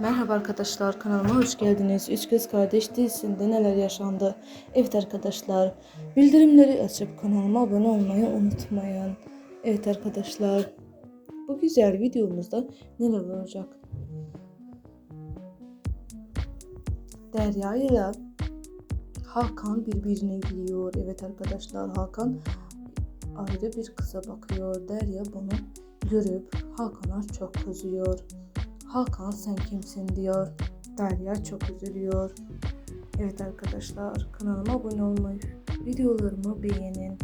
Merhaba arkadaşlar kanalıma hoş geldiniz. Üç Göz Kardeş dizisinde neler yaşandı? Evet arkadaşlar bildirimleri açıp kanalıma abone olmayı unutmayın. Evet arkadaşlar bu güzel videomuzda neler olacak? Derya ile Hakan birbirine giriyor. Evet arkadaşlar Hakan ayrı bir kıza bakıyor. Derya bunu görüp Hakan'a çok kızıyor. Hakan sen kimsin diyor. Derya çok üzülüyor. Evet arkadaşlar kanalıma abone olmayı, videolarımı beğenin.